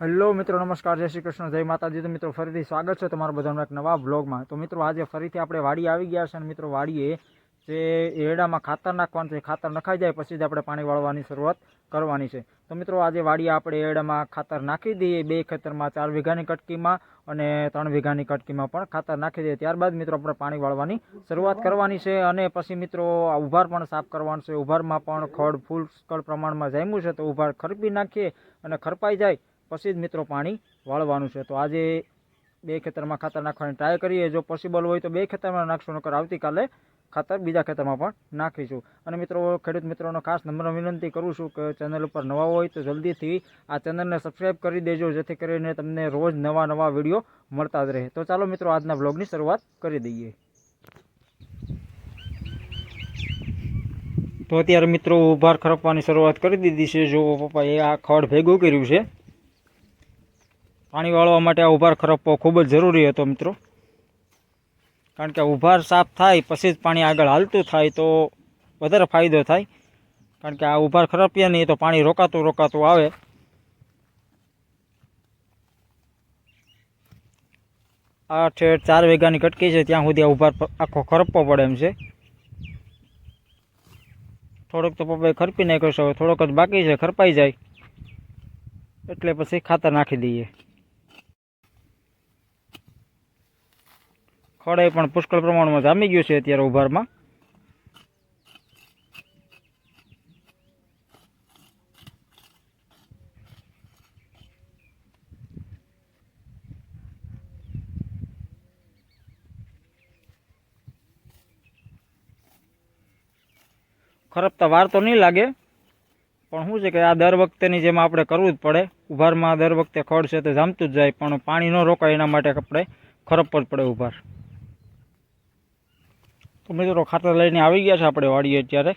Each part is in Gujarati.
હેલો મિત્રો, નમસ્કાર, જય શ્રી કૃષ્ણ, જય માતાજી. તો મિત્રો, ફરીથી સ્વાગત છે તમારા બધાનું એક નવા બ્લોગમાં તો મિત્રો, આજે ફરીથી આપણે વાડી આવી ગયા છે અને મિત્રો, વાડીએ જે એરડામાં ખાતર નાખવાનું છે ખાતર નખાઈ જાય, પછી જ આપણે પાણી વાળવાની શરૂઆત કરવાની છે. તો મિત્રો, આજે વાડીએ આપણે એરડામાં ખાતર નાખી દઈએ, બે ખેતરમાં, ચાર વીઘાની કટકીમાં અને ત્રણ વીઘાની કટકીમાં પણ ખાતર નાખી દઈએ. ત્યારબાદ મિત્રો, આપણે પાણી વાળવાની શરૂઆત કરવાની છે અને પછી મિત્રો ઉભાર પણ સાફ કરવાનું છે. ઉભારમાં પણ ખડ, ફૂલ સ્કળ પ્રમાણમાં જામ્યું છે, તો ઉભાર ખરપી નાખીએ અને ખરપાઈ જાય. પછી જ મિત્રો પાણી વાળવાનું છે. તો આજે બે ખેતરમાં ખાતર નાખવાની ટ્રાય કરીએ. જો પોસિબલ હોય તો બે ખેતરમાં નાખશું, નકર આવતીકાલે ખાતર બીજા ખેતરમાં પણ નાખીશું. અને મિત્રો, ખેડૂત મિત્રોનો ખાસ નમ્ર વિનંતી કરું છું કે ચેનલ ઉપર નવા હોય તો જલ્દીથી આ ચેનલને સબસ્ક્રાઈબ કરી દેજો, જેથી કરીને તમને રોજ નવા નવા વીડિયો મળતા જ રહે. તો ચાલો મિત્રો, આજના બ્લોગની શરૂઆત કરી દઈએ. તો અત્યારે મિત્રો, ઉભાર ખરપવાની શરૂઆત કરી દીધી છે. જો પપ્પાએ આ ખડ ભેગું કર્યું છે. પાણી વાળવા માટે આ ઉભાર ખરપવો ખૂબ જ જરૂરી હતો મિત્રો. કારણ કે ઉભાર સાફ થાય, પછી જ પાણી આગળ હાલતું થાય તો વધારે ફાયદો થાય. કારણ કે આ ઉભાર ખરપીએ નહીં તો પાણી રોકાતું રોકાતું આવે. આ ચાર વીઘાની કટકી છે, ત્યાં સુધી આ ઉભાર આખો ખરપવો પડે એમ છે. થોડોક તો પપ્પાએ ખરપી નાખ્યો છે થોડોક જ બાકી છે, ખરપાઈ જાય. એટલે પછી ખાતર નાખી દઈએ. ખડાઈ પણ પુષ્કળ પ્રમાણમાં જામી ગયું છે અત્યારે ઉભારમાં. ખરપતા વાર તો નહીં લાગે, પણ શું છે કે આ દર વખતેની જેમ આપણે કરવું જ પડે. ઉભારમાં દર વખતે ખડ છે તે જામતું જ જાય, પણ પાણી ન રોકાય એના માટે આપણે ખરપવો જ પડે ઉભાર. તો મિત્રો ખાતર લઈને આવી ગયા છે આપણે વાડીએ અત્યારે.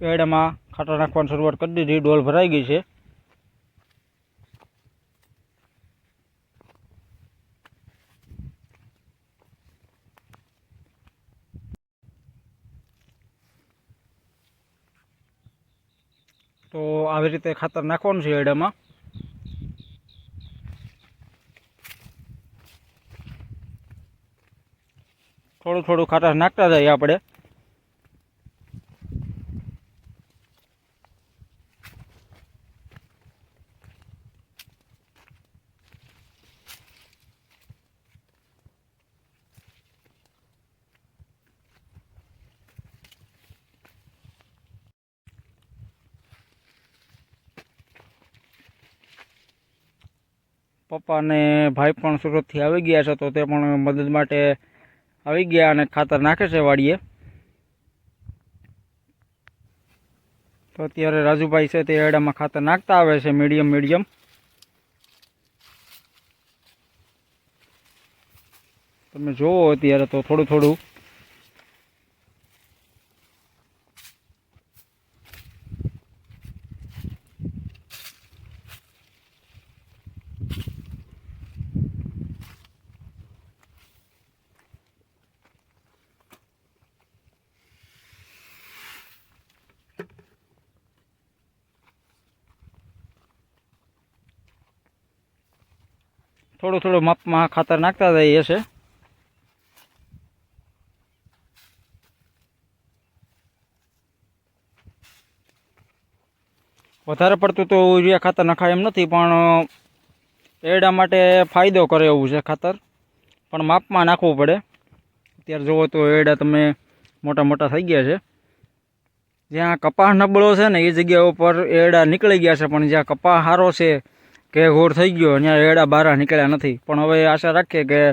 પેડમાં ખાતર નાખવાની શરૂઆત કરી દીધી, ડોલ ભરાઈ ગઈ છે. તો આવી રીતે ખાતર નાખવાનું છે એડામાં. થોડું થોડું ખાતર નાખતા જઈએ આપણે. પપ્પા અને ભાઈ પણ સુરતથી આવી ગયા છે, તો તે પણ મદદ માટે આવી ગયા અને ખાતર નાખે છે વાડીએ. તો અત્યારે રાજુભાઈ છે તે એડામાં ખાતર નાખતા આવે છે મીડિયમ મીડિયમ. તમે જોવો અત્યારે તો થોડું થોડું થોડું થોડું માપમાં ખાતર નાખતા જઈએ છે વધારે પડતું તો યુરિયા ખાતર નખાય એમ નથી, પણ એરડા માટે ફાયદો કરે એવું છે ખાતર. પણ માપમાં નાખવું પડે. અત્યારે જુઓ તો એરડા તમે મોટા મોટા થઈ ગયા છે. જ્યાં કપાસ નબળો છે ને, એ જગ્યા ઉપર એરડા નીકળી ગયા છે, પણ જ્યાં કપાસ સારો છે કે ઘોર થઈ ગયો ત્યાં એડા બારા નીકળ્યા નથી. પણ હવે આશા રાખીએ કે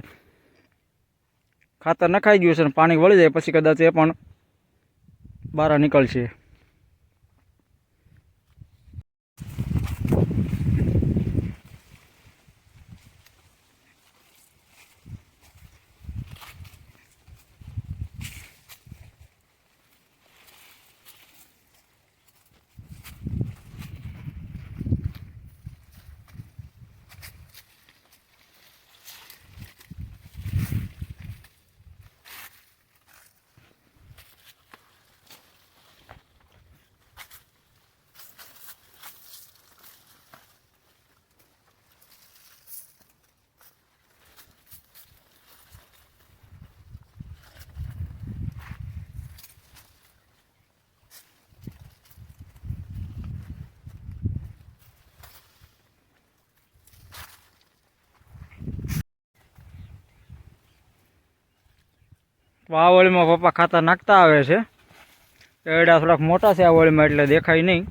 ખાતર નખાઈ ગયું છે ને પાણી વળી જાય, પછી કદાચ એ પણ બારા નીકળશે. ઓળીમાં પપ્પા ખાતર નાખતા આવે છે. એડા થોડાક મોટા છે આ ઓળીમાં એટલે દેખાય નહીં.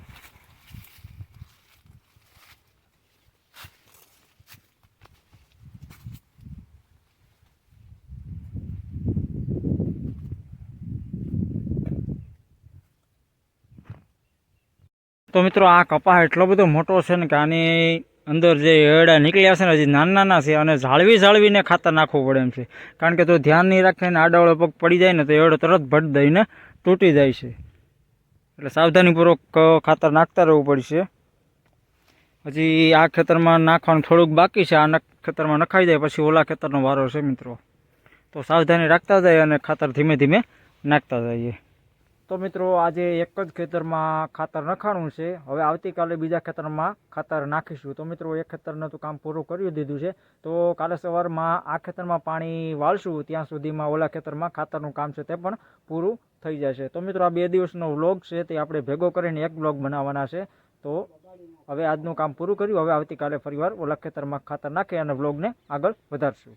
તો મિત્રો, આ કપા એટલો બધો મોટો છે ને કે આની અંદર જે એડા નીકળ્યા છે ને હજી નાના નાના છે અને જાળવી જાળવીને ખાતર નાખવું પડે એમ છે. કારણ કે જો ધ્યાન નહીં રાખે ને આડાવડો પગ પડી જાય ને તો એડો તરત ભટ દઈને તૂટી જાય છે. એટલે સાવધાનીપૂર્વક ખાતર નાખતા રહેવું પડશે. હજી આ ખેતરમાં નાખવાનું થોડુંક બાકી છે. આ ખેતરમાં નખાઈ જાય પછી ઓલા ખેતરનો વારો છે મિત્રો. તો સાવધાની રાખતા જાય અને ખાતર ધીમે ધીમે નાખતા જઈએ. તો મિત્રો, આજે એક જ ખેતરમાં ખાતર નખાણું છે. હવે આવતીકાલે બીજા ખેતરમાં ખાતર નાખીશું. તો મિત્રો, એક ખેતરનું તો કામ પૂરું કરી દીધું છે. તો કાલે સવારમાં આ ખેતરમાં પાણી વાળશું. ત્યાં સુધીમાં ઓલા ખેતરમાં ખાતરનું કામ છે તે પણ પૂરું થઈ જશે. તો મિત્રો, આ બે દિવસનો વ્લોગ છે તે આપણે ભેગો કરીને એક વ્લોગ બનાવવાના છે. તો હવે આજનું કામ પૂરું કર્યું. હવે આવતીકાલે ફરીવાર ઓલા ખેતરમાં ખાતર નાખી અને વ્લોગને આગળ વધારશું.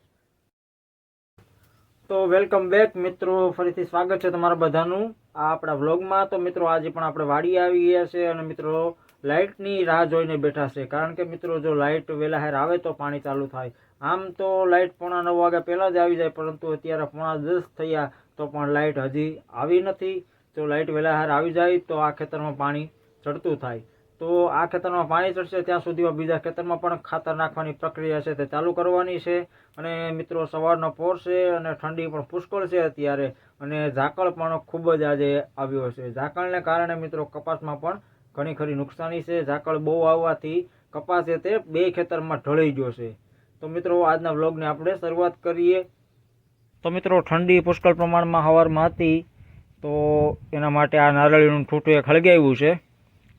તો વેલકમ બેક મિત્રો, ફરીથી સ્વાગત છે તમારા બધાનું આ આપણા વ્લોગમાં. તો મિત્રો, આજે પણ આપણે વાડી આવી ગયા છે અને મિત્રો, લાઇટની રાહ જોઈને બેઠા છે. કારણ કે મિત્રો, જો લાઇટ વહેલા હેર આવે તો પાણી ચાલુ થાય. આમ તો લાઇટ પોણા નવ વાગ્યા પહેલાં જ આવી જાય, પરંતુ અત્યારે પોણા દસ થયા તો પણ લાઇટ હજી આવી નથી. જો લાઇટ વહેલા હેર આવી જાય તો આ ખેતરમાં પાણી ચડતું થાય. તો આ ખેતરમાં પાણી ચડશે, ત્યાં સુધીમાં બીજા ખેતરમાં પણ ખાતર નાખવાની પ્રક્રિયા છે તે ચાલુ કરવાની છે. અને મિત્રો, સવારનો પોર છે અને ઠંડી પણ પુષ્કળ છે અત્યારે. અને ઝાકળ પણ ખૂબ જ આજે આવ્યો છે. ઝાકળને કારણે મિત્રો, કપાસમાં પણ ઘણી ખરી નુકસાની છે. ઝાકળ બહુ આવવાથી કપાસ છે તે બે ખેતરમાં ઢળી ગયો છે. તો મિત્રો, આજના વ્લોગને આપણે શરૂઆત કરીએ. તો મિત્રો, ઠંડી પુષ્કળ પ્રમાણમાં હવારમાં હતી. તો એના માટે આ નારળીનું ઠૂંટું એક હળગાવ્યું છે.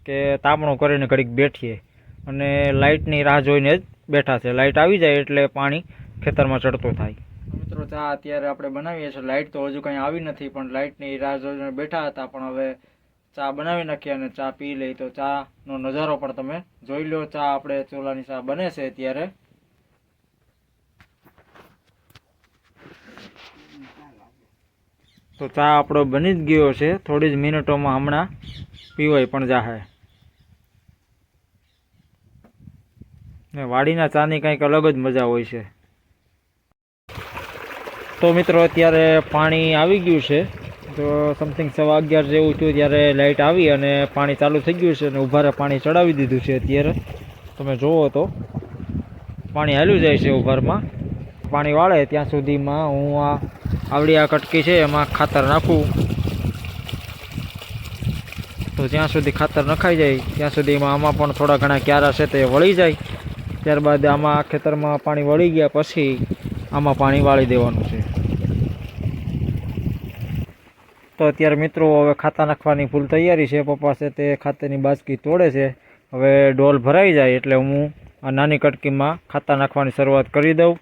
કે તાપણું કરીને ઘડીક બેઠીએ. અને લાઇટની રાહ જોઈને જ બેઠા છે. લાઇટ આવી જાય એટલે પાણી ખેતરમાં ચડતું થાય. મિત્રો, ચા અત્યારે આપણે બનાવીએ છીએ. લાઇટ તો હજુ કંઈ આવી નથી, પણ લાઇટની રાહ જોઈને બેઠા હતા. પણ હવે ચા બનાવી નાખીએ અને ચા પી લઈ તો ચાનો નજારો પણ તમે જોઈ લો. ચા આપણે ચોલાની ચા બને છે અત્યારે. તો ચા આપણો બની જ ગયો છે. થોડી જ મિનિટોમાં હમણાં પીવાય પણ જાહે. ને વાડીના ચાની કંઈક અલગ જ મજા હોય છે. તો મિત્રો, અત્યારે પાણી આવી ગયું છે. તો સમથિંગ સવા અગિયાર જેવું થયું ત્યારે લાઇટ આવી અને પાણી ચાલુ થઈ ગયું છે અને ઉભારે પાણી ચડાવી દીધું છે અત્યારે. તમે જુઓ તો, પાણી હાલ્યું જાય છે ઉભારમાં. પાણી વાળે ત્યાં સુધીમાં હું આ આવડી આ કટકી છે એમાં ખાતર નાખું. તો જ્યાં સુધી ખાતર નખાઈ જાય, ત્યાં સુધીમાં આમાં પણ થોડા ઘણા ક્યારા છે તે વળી જાય. ત્યારબાદ આમાં ખેતરમાં પાણી વળી ગયા પછી આમાં પાણી વાળી દેવાનું છે. તો અત્યારે મિત્રો હવે ખાતા નાખવાની ફૂલ તૈયારી છે. પપ્પા છે તે ખાતરની બાજકી તોડે છે. હવે ડોલ ભરાઈ જાય એટલે હું આ નાની કટકીમાં ખાતા નાખવાની શરૂઆત કરી દઉં.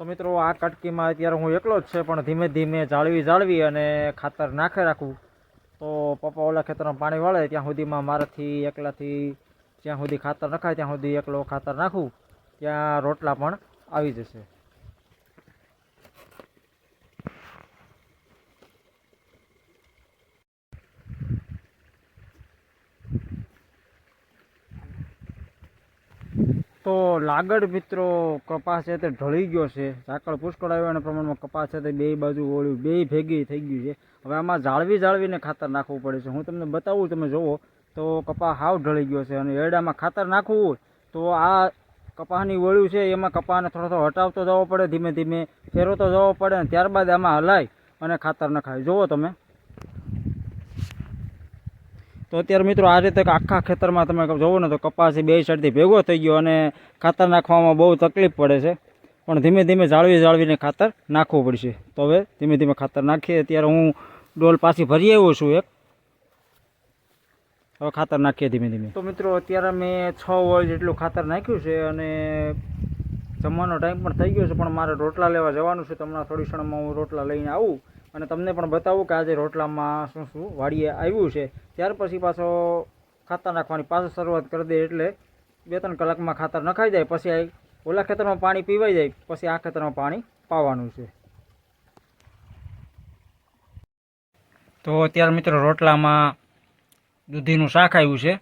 તો મિત્રો આ કટકીમાં અત્યારે હું એકલો જ છે, પણ ધીમે ધીમે જાળવી જાળવી અને ખાતર નાખે રાખું. તો પપ્પા ઓલા ખેતરમાં પાણી વાળે, ત્યાં સુધીમાં મારાથી એકલાથી જ્યાં સુધી ખાતર નખાય, ત્યાં સુધી એકલો ખાતર નાખું, ત્યાં રોટલા પણ આવી જશે. તો લાગડ મિત્રો કપાસ છે તે ઢળી ગયો છે. ઝાકળ પુષ્કળ આવ્યો અને પ્રમાણમાં કપાસ છે તે બે બાજુ ઓળ્યું, બે ભેગી થઈ ગયું છે. હવે આમાં જાળવી જાળવીને ખાતર નાખવું પડે છે. હું તમને બતાવું, તમે જુઓ, તો કપાસ હાવ ઢળી ગયો છે અને એરડામાં ખાતર નાખવું તો આ કપાસની વળ્યું છે, એમાં કપાસને થોડો થોડો હટાવતો જવો પડે, ધીમે ધીમે ફેરવતો જવો પડે અને ત્યારબાદ આમાં હલાય અને ખાતર નખાય. જુઓ તમે. તો અત્યારે મિત્રો આ રીતે આખા ખેતરમાં તમે જોવો ને તો કપાસ બે સાઈડથી ભેગો થઈ ગયો અને ખાતર નાખવામાં બહુ તકલીફ પડે છે. પણ ધીમે ધીમે જાળવી જાળવીને ખાતર નાખવું પડશે. તો હવે ધીમે ધીમે ખાતર નાખીએ. અત્યારે હું ડોલ પાછી ભરી આવ્યો છું એક. હવે ખાતર નાખીએ ધીમે ધીમે. તો મિત્રો અત્યારે મેં છ વર્ષ જેટલું ખાતર નાખ્યું છે અને જમવાનો ટાઈમ પણ થઈ ગયો છે, પણ મારે રોટલા લેવા જવાનું છે. તમને થોડી ક્ષણમાં હું રોટલા લઈને આવું. અને તમને પણ બતાવું કે આજે રોટલામાં શું શું વાડીએ આવ્યું છે. ત્યાર પછી પાછો ખાતર નાખવાની પાછો શરૂઆત કરી દે એટલે બે ત્રણ કલાકમાં ખાતર નખાઈ જાય, પછી ઓલા ખેતરમાં પાણી પીવાઈ જાય, પછી આ ખેતરમાં પાણી પાવાનું છે. તો અત્યારે મિત્રો રોટલામાં દૂધીનું શાક આવ્યું છે,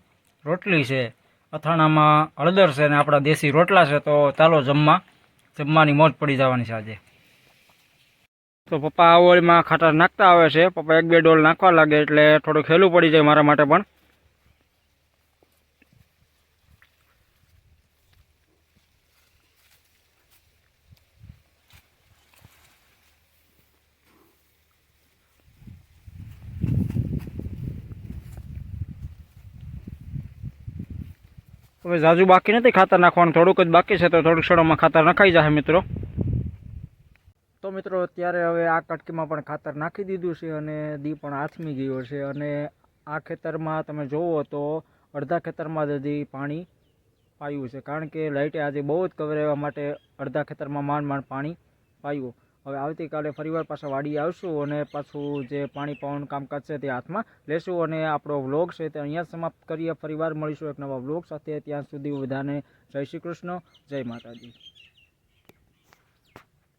રોટલી છે, અથાણામાં હળદર છે ને આપણા દેશી રોટલા છે, તો ચાલો જમવા, જમવાની મોજ પડી જવાની છે આજે. તો પપ્પા આ ખાતર નાખતા આવે છે. પપ્પા એક બે ડોલ નાખવા લાગે એટલે થોડું ખેલું પડી જાય મારા માટે પણ. હવે જાજુ બાકી નથી ખાતર નાખવાનું. થોડુંક જ બાકી છે તો થોડુંક ક્ષણોમાં ખાતર નખાઈ જશે મિત્રો. મિત્રો, અત્યારે હવે આ કટકીમાં પણ ખાતર નાખી દીધું છે અને દી પણ આથમી ગયો છે. અને આ ખેતરમાં તમે જોવો તો અડધા ખેતરમાં જ હજી પાણી પાયું છે. કારણ કે લાઇટે આજે બહુ જ કવરેવા માટે અડધા ખેતરમાં માંડ માંડ પાણી પાયું. હવે આવતીકાલે ફરીવાર પાછા વાડી આવશું અને પાછું જે પાણી પાવાનું કામકાજ છે તે હાથમાં લેશું. અને આપણો વ્લોગ છે તે અહીંયા સમાપ્ત કરીએ. ફરીવાર મળીશું એક નવા વ્લોગ સાથે. ત્યાં સુધી બધાને જય શ્રી કૃષ્ણ, જય માતાજી.